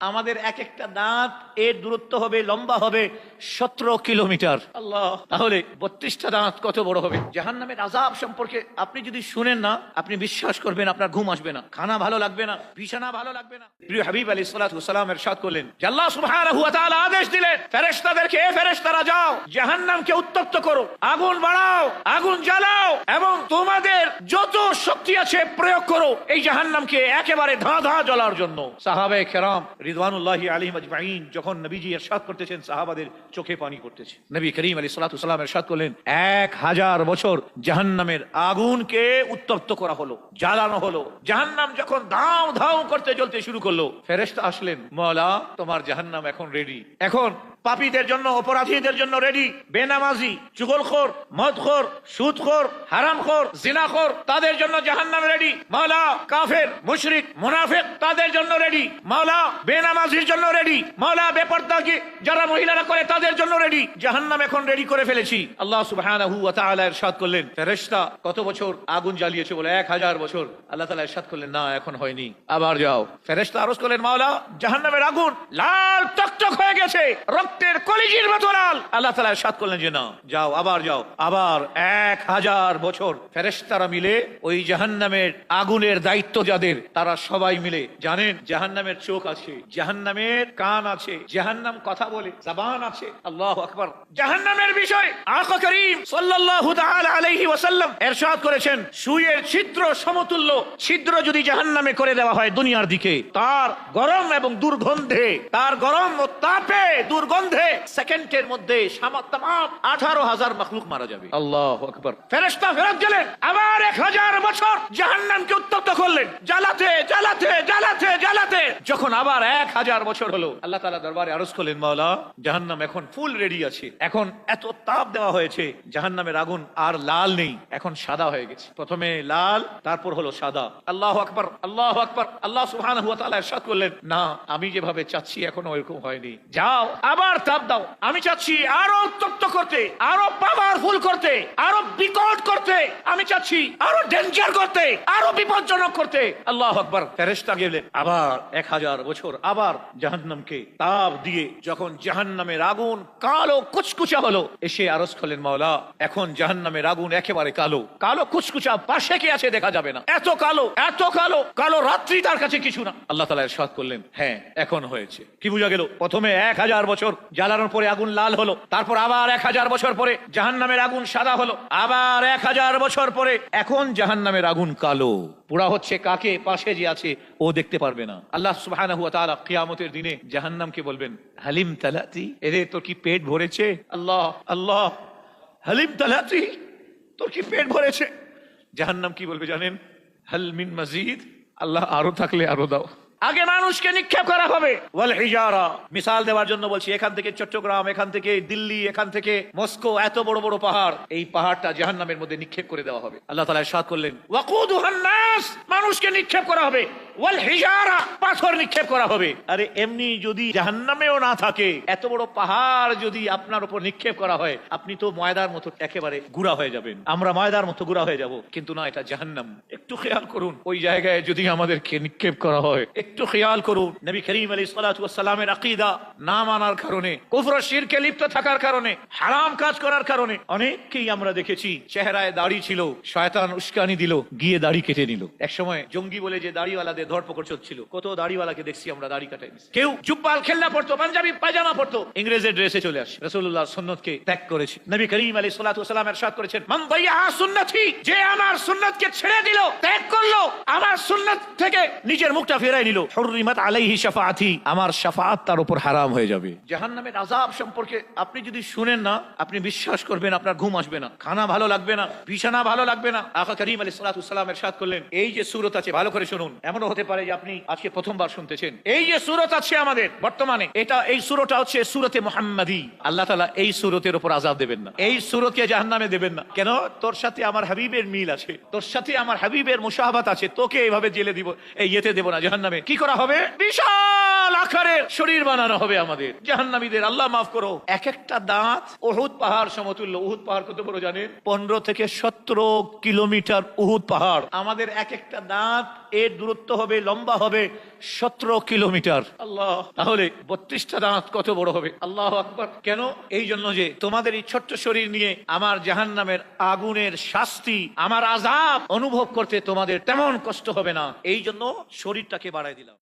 আমাদের এক একটা দাঁত এর দূরত্ব হবে লম্বা হবে সতেরো কিলোমিটার। আল্লাহ। তাহলে বত্রিশটা দাঁত কত বড় হবে? জাহান নামের আজাব সম্পর্কে আপনি যদি শুনেন না আপনি বিশ্বাস করবেন আপনার ঘুম আসবে না। খানা ভালো লাগবে না বিছানা ভালো লাগবে না। প্রিয় হাবিব আলী এরশাদ করলেন আল্লাহ সুবহানাহু ওয়া তাআলা আদেশ দিলেন ফেরেশতাদেরকে এ ফেরেশতারা যাও জাহান্নামকে উত্তপ্ত করো আগুন বাড়াও আগুন জ্বালাও এবং তোমাদের যত শক্তি আছে প্রয়োগ করো এই জাহান্নামকে একেবারে ধা ধা জ্বলার জন্য। সাহাবে কেরাম রিদওয়ানুল্লাহি আলিম আজমাইন, যখন নবীজি এরশাদ করতেছেন, সাহাবাদের চোখে পানি করতেছে নবী করিম আলী সালাতাম এরশাদ করলেন, এক হাজার বছর জাহান্নামের আগুনকে উত্তপ্ত করা হলো, জ্বালানো হলো। জাহান্নাম যখন ধাও ধাও করতে চলতে শুরু করল ফেরেস্ত আসলেন মলা তোমার জাহান্নাম এখন রেডি এখন পাপীদের জন্য, অপরাধীদের জন্য রেডি বেনামাজি চুগলখোর মদখোর, সুদখোর, হারামখোর, জিনাখোর, তাদের জন্য জাহান্নাম রেডি মাওলা, কাফের, মুশরিক, মুনাফিক, তাদের জন্য রেডি মাওলা, বেনামাজির জন্য রেডি মাওলা বেপরদাগি যারা মহিলারা করে, তাদের জন্য রেডি জাহান্নাম এখন রেডি করে ফেলেছি। আল্লাহ সুবহানাহু ওয়া তাআলা ইরশাদ করলেন। ফেরেশতা কত বছর আগুন জ্বালিয়েছে বলে? এক হাজার বছর। আল্লাহ তাআলা ইরশাদ করলেন, না, এখন হয়নি। আবার যাও। ফেরেশতা আরজ করলেন, মাওলা, জাহান্নামের আগুন লাল টকটক হয়ে গেছে। রক্তের কলিজির মতো লাল আল্লাহ তাআলা ইরশাদ করলেন যে না যাও, আবার যাও। আবার এক হাজার বছর ফেরেশতারা মিলে ওই জাহান্নামের আগুনের দায়িত্ব যাদের, তারা সবাই মিলে, জানেন, জাহান্নামের চোখ আছে, জাহান্নামের কান আছে, জাহান্নাম কথা বলে, জবান আছে। আল্লাহ আকবার। জাহান্নামের বিষয় আকা করিম সাল্লাল্লাহু তাআলা আলাইহি ওয়াসাল্লাম ইরশাদ করেছেন, সুয়ের ছিদ্র সমতুল্য ছিদ্র যদি জাহান্নামে করে দেওয়া হয় দুনিয়ার দিকে, তার গরম এবং দুর্গন্ধে, তার গরম ও তাপে দুর্গন্ধে সেকেন্ডের মধ্যে আঠারো হাজার মখলুক মারা যাবে। আল্লাহ আকবর। ফেরেস্তা ফেরত গেলেন। আবার এক হাজার বছর জাহান্নামকে উত্তপ্ত করলেন। জ্বালাতে জ্বালাতে জ্বালাতে জ্বালাতে। যখন আবার এক হাজার বছর হলো। আল্লাহ তালা দরবারে আরজ করলেন, মাওলা, জাহান্নাম এখন ফুল রেডি আছে। এখন এত তাপ দেওয়া হয়েছে, জাহান্নামের আগুন আর লাল নেই। এখন সাদা হয়ে গেছে। প্রথমে লাল, তারপর হলো সাদা। আল্লাহ আকবার আল্লাহ আকবার। আল্লাহ তাআলা ইরশাদ করলেন, না, আমি যেভাবে চাচ্ছি এখনও ওইরকম হয়নি। যাও, আবার তাপ দাও। আমি চাচ্ছি আরও উত্তপ্ত করতে, আরও পাওয়ারফুল করতে, আরও বিকট করতে। আমি চাচ্ছি আরও ডেঞ্জার করতে, আরও বিপজ্জনক করতে। আল্লাহ আকবার, ফেরেশতা গেলেন। আবার এক হাজার বছর আবার জাহান্নামকে তাপ দিয়ে যখন জাহান্নামের আগুন কালো কুচকুচা হলো এসে আরজ করলেন, মাওলা, এখন জাহান্নামের আগুন একেবারে কালো। কালো কুচকুচা পাশে কে আছে দেখা যাবে না। এত কালো এত কালো কালো রাত্রি তার কাছে কিছু না। আল্লাহ তালা সাদ করলেন হ্যাঁ এখন হয়েছে। কি বুঝা গেল? প্রথমে এক হাজার বছর জ্বালানোর পরে আগুন লাল হলো, তারপর আবার এক হাজার বছর পরে জাহান্নামের আগুন সাদা হলো, আবার এক হাজার বছর পরে এখন জাহান্নামের আগুন কালো। পুরা হচ্ছে কাকে পাশে যে আছে, ও দেখতে পারবে না। আল্লাহ সুবাহ কিয়ামতের দিনে জাহান্নামকে বলবেন, হালিম তালাতি? এরে, তোর কি পেট ভরেছে? আল্লাহ আল্লাহ, হালিম তালাতি? তোর কি পেট ভরেছে? জাহান্নাম কি বলবে জানেন? হালমিন মজিদ? আল্লাহ আরও থাকলে আরও দাও। আগে মানুষকে নিক্ষেপ করা হবে। মিসাল দেওয়ার জন্য বলছি, এখান থেকে চট্টগ্রাম, এখান থেকে দিল্লি, এখান থেকে মস্কো, এত বড় বড় পাহাড়। এই পাহাড়টা জাহান্নামের মধ্যে নিক্ষেপ করে দেওয়া হবে। আল্লাহ তাআলা ইরশাদ করলেন মানুষকে নিক্ষেপ করা হবে। পাথর নিক্ষেপ করা হবে। আরে এমনি যদি জাহান্নামেও না থাকে, এত বড় পাহাড় যদি আপনার উপর নিক্ষেপ করা হয়, আপনি তো ময়দার মতো একেবারে গুড়া হয়ে যাবেন। আমরা ময়দার মতো গুড়া হয়ে যাব। কিন্তু না, এটা জাহান্নাম। একটু খেয়াল করুন। ওই জায়গায় যদি আমাদেরকে নিক্ষেপ করা হয়, একটু খেয়াল করুন। নবী করিম আলী সালামের আকিদা না মানার কারণে, কুফর শিরকে লিপ্ত থাকার কারণে, হারাম কাজ করার কারণে অনেককেই আমরা দেখেছি, চেহারায় দাড়ি ছিল, শয়তান উস্কানি দিল, গিয়ে দাড়ি কেটে নিল। এক সময় জঙ্গি বলে যে দাড়িওয়ালাদের ধরপকড় চলছিল, কত দাড়িওয়ালাকে দেখছি আমরা দাড়ি কাটাই। কেউ জুব্বাল খেলনা পড়তো পাঞ্জাবি পায়জামা পড়তো ইংরেজের ড্রেসে চলে আসে। রসুল্লাহ সুন্নতকে ত্যাগ করেছে। নবী করিম আলী সালাম এরশাদ করেছেন যে আমার সুন্নতকে ছেড়ে দিল ত্যাগ করল, আমার সুন্নত থেকে নিজের মুখটা ফেরাই নিল। হুররিমাত আলাইহি শাফাআতি। আমার শাফাআত তার উপর হারাম হয়ে যাবে। জাহান্নামের আযাব সম্পর্কে আপনি যদি শুনেন না, আপনি বিশ্বাস করবেন আপনার ঘুম আসবে না। খানা ভালো লাগবে না, বিছানা ভালো লাগবে না। আকা করিম আলী সালাম এরশাদ করলেন, এই যে সুরত আছে, ভালো করে শুনুন। এমনও হতে পারে যে আপনি আজকে প্রথমবার শুনতেছেন। এই যে সুরত আছে আমাদের বর্তমানে, এটা, এই সুরটা হচ্ছে সুরতে মোহাম্মদী। আল্লাহ তালা এই সুরতের উপর আজাব দেবেন না। এই সুরতকে জাহান্নামে দেবেন না। কেন? তোর সাথে আমার হাবিবের মিল আছে। তোর সাথে আমার হাবিবের মুসাহাবাত আছে, তোকে এইভাবে জেলে দিব, এই ইয়েতে দেবো না, জাহান্নামে। কি করা হবে? বিশাল আকারে শরীর বানানো হবে আমাদের। জাহান্নামীদের, আল্লাহ মাফ করো। এক একটা দাঁত উহুদ পাহাড় সমতুল্য। উহুদ পাহাড় কত বড় জানেন? পনেরো থেকে সতেরো কিলোমিটার উহুদ পাহাড়। আমাদের এক একটা দাঁত, এর দূরত্ব হবে, লম্বা হবে সতেরো কিলোমিটার। আল্লাহ, তাহলে বত্রিশটা দাঁত কত বড় হবে? আল্লাহ আকবর। কেন? এই জন্য যে তোমাদের এই ছোট্ট শরীর নিয়ে আমার জাহান নামের আগুনের শাস্তি, আমার আজাব অনুভব করতে তোমাদের তেমন কষ্ট হবে না। এই জন্য শরীরটাকে বাড়াই দিলাম।